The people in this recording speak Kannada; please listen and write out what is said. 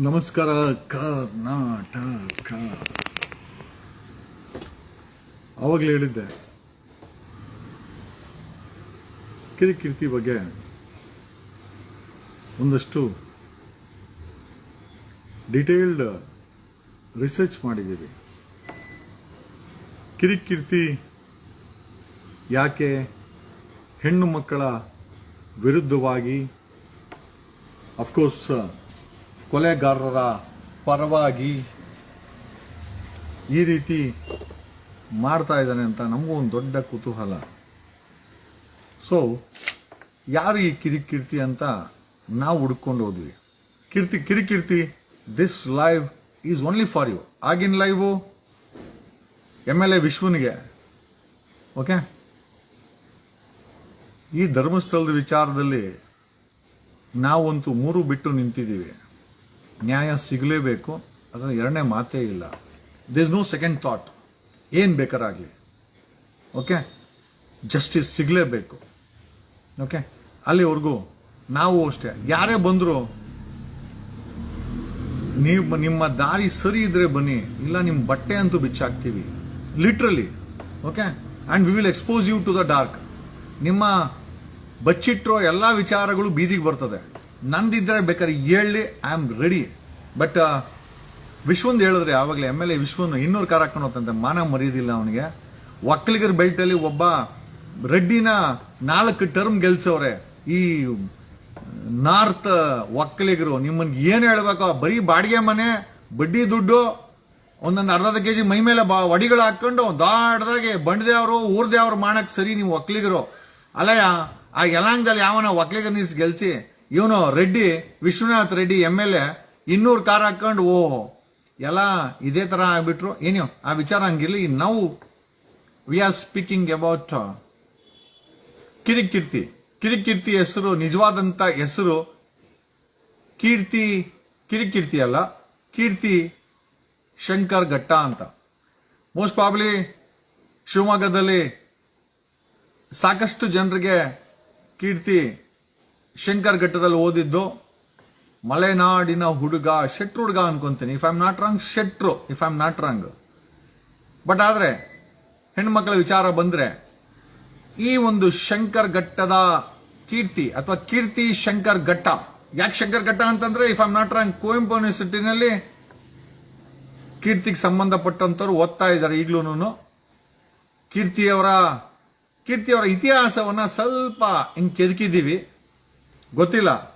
ನಮಸ್ಕಾರ, ಕರ್ನಾಟಕ. ಆವಾಗಲೇ ಹೇಳಿದ್ದೆ. ಕಿರಿಕೀರ್ತಿ ಬಗ್ಗೆ ಒಂದಷ್ಟು ಡಿಟೇಲ್ಡ್ ರಿಸರ್ಚ್ ಮಾಡಿದ್ದೀವಿ. ಕಿರಿಕಿರ್ತಿ ಯಾಕೆ ಹೆಣ್ಣು ಮಕ್ಕಳ ವಿರುದ್ಧವಾಗಿ ಅಫ್ಕೋರ್ಸ್ ಕೊಲೆಗಾರರ ಪರವಾಗಿ ಈ ರೀತಿ ಮಾಡ್ತಾ ಇದ್ದಾನೆ ಅಂತ ನಮಗೂ ಒಂದು ದೊಡ್ಡ ಕುತೂಹಲ. ಸೊ ಯಾರು ಈ ಕಿರಿಕಿರ್ತಿ ಅಂತ ನಾವು ಹುಡ್ಕೊಂಡು ಹೋದ್ವಿ. Keerthi, Kirik Keerthi this live is only for you ಆಗಿನ ಲೈವು ಎಂ ಎಲ್ ಎ ವಿಶ್ವನಿಗೆ. ಓಕೆ ಈ ಧರ್ಮಸ್ಥಳದ ವಿಚಾರದಲ್ಲಿ ನಾವಂತೂ ಮೂರು ಬಿಟ್ಟು ನಿಂತಿದ್ದೀವಿ. ನ್ಯಾಯ ಸಿಗಲೇಬೇಕು ಅದರ ಎರಡನೇ ಮಾತೇ ಇಲ್ಲ. ದಿಸ್ ನೋ ಸೆಕೆಂಡ್ ಥಾಟ್ ಏನು ಬೇಕಾರಾಗಲಿ. ಓಕೆ ಜಸ್ಟಿಸ್ ಸಿಗಲೇಬೇಕು. ಓಕೆ ಅಲ್ಲಿವರೆಗೂ ನಾವು ಅಷ್ಟೇ. ಯಾರೇ ಬಂದರೂ ನೀವು ನಿಮ್ಮ ದಾರಿ ಸರಿ ಇದ್ರೆ ಬನ್ನಿ. ಇಲ್ಲ ನಿಮ್ಮ ಬಟ್ಟೆ ಅಂತೂ ಬಿಚ್ಚಾಕ್ತೀವಿ. Literally okay and we will expose you to the dark ನಿಮ್ಮ ಬಚ್ಚಿಟ್ಟಿರೋ ಎಲ್ಲ ವಿಚಾರಗಳು ಬೀದಿಗೆ ಬರ್ತದೆ. ನಂದಿದ್ರೆ ಬೇಕಾದ್ರೆ ಹೇಳಿ ಐ ಆಮ್ ರೆಡಿ ಬಟ್ ವಿಶ್ವಂದು ಹೇಳಿದ್ರೆ ಯಾವಾಗಲೇ ಎಂ ಎಲ್ ಎ ವಿಶ್ವನ್ ಇನ್ನೂರು ಕಾರ್ ಹಾಕೊಂಡು ಹೋಗ್ತಂತೆ ಮಾನ ಮರೆಯೋದಿಲ್ಲ ಅವನಿಗೆ. ಒಕ್ಕಲಿಗರ ಬೆಲ್ಟಲ್ಲಿ ಒಬ್ಬ ರೆಡ್ಡಿನ ನಾಲ್ಕು ಟರ್ಮ್ ಗೆಲ್ಸವ್ರೆ. ಈ, ನಾರ್ತ್ ಒಕ್ಕಲಿಗರು ನಿಮ್ಮನ್ಗೆ ಏನು ಹೇಳ್ಬೇಕು, ಬರೀ ಬಾಡಿಗೆ ಮನೆ, ಬಡ್ಡಿ ದುಡ್ಡು, ಒಂದೊಂದು ಅರ್ಧ ಕೆ ಜಿ ಮೈ ಮೇಲೆ ಬಾ ಒಡಿಗಳು ಹಾಕೊಂಡು ದಾಡ್ದಾಗೆ ಬಂಡದೇವ್ರು ಊರ್ದೇವ್ರು ಮಾಡಕ್ ಸರಿ ನೀವು ಒಕ್ಕಲಿಗರು. ಅಲ್ಲಯ್ಯ, ಆ ಯಲಾಂಗದಲ್ಲಿ ಯಾವನ ಒಕ್ಕಲಿಗರ ನೀಸ್ ಗೆಲ್ಸಿ ಇವನು Reddy, Vishwanath Reddy M L A, ಇನ್ನೂರು ಕಾರ್ ಹಾಕೊಂಡು ಓ ಎಲ್ಲ ಇದೇ ತರ ಆಗಿಬಿಟ್ರು. ಏನು ಆ ವಿಚಾರ ಹಂಗಿರ್ಲಿ. ನಾವು we are speaking about Kirik Keerthi. Kirik Keerthi ಹೆಸರು, ನಿಜವಾದಂತ ಹೆಸರು, ಕೀರ್ತಿ, ಕಿರಿಕೀರ್ತಿ ಅಲ್ಲ, ಕೀರ್ತಿ ಶಂಕರ್ ಘಟ್ಟ ಅಂತ. ಮೋಸ್ಟ್ ಪ್ರಾಬ್ಲಿ ಶಿವಮೊಗ್ಗದಲ್ಲಿ ಸಾಕಷ್ಟು ಜನರಿಗೆ ಕೀರ್ತಿ ಶಂಕರ್ ಘಟ್ಟದಲ್ಲಿ ಓದಿದ್ದು, ಮಲೆನಾಡಿನ ಹುಡುಗ, ಶೆಟ್ರು ಹುಡುಗ ಅನ್ಕೊಂತೀನಿ. ಇಫ್ ಆಮ್ ನಾಟ್ ರಾಂಗ್ ಶೆಟ್ರು. If I am not wrong but ಆದರೆ, ಹೆಣ್ಮಕ್ಳ ವಿಚಾರ ಬಂದರೆ, ಈ ಒಂದು ಶಂಕರ್ ಘಟ್ಟದ ಕೀರ್ತಿ ಅಥವಾ ಕೀರ್ತಿ ಶಂಕರ್ ಘಟ್ಟ, ಯಾಕೆ ಶಂಕರ್ ಘಟ್ಟ ಅಂತಂದ್ರೆ if I'm not wrong Kuvempu ಯೂನಿವರ್ಸಿಟಿನಲ್ಲಿ ಕೀರ್ತಿಗೆ ಸಂಬಂಧಪಟ್ಟಂತವ್ರು ಓದ್ತಾ ಇದ್ದಾರೆ ಈಗಲೂ ಕೀರ್ತಿಯವರ ಕೀರ್ತಿಯವರ ಇತಿಹಾಸವನ್ನ ಸ್ವಲ್ಪ ಹಿಂಗೆ ಕೆದಕಿದ್ದೀವಿ. ಗೊತ್ತಿಲ್ಲ.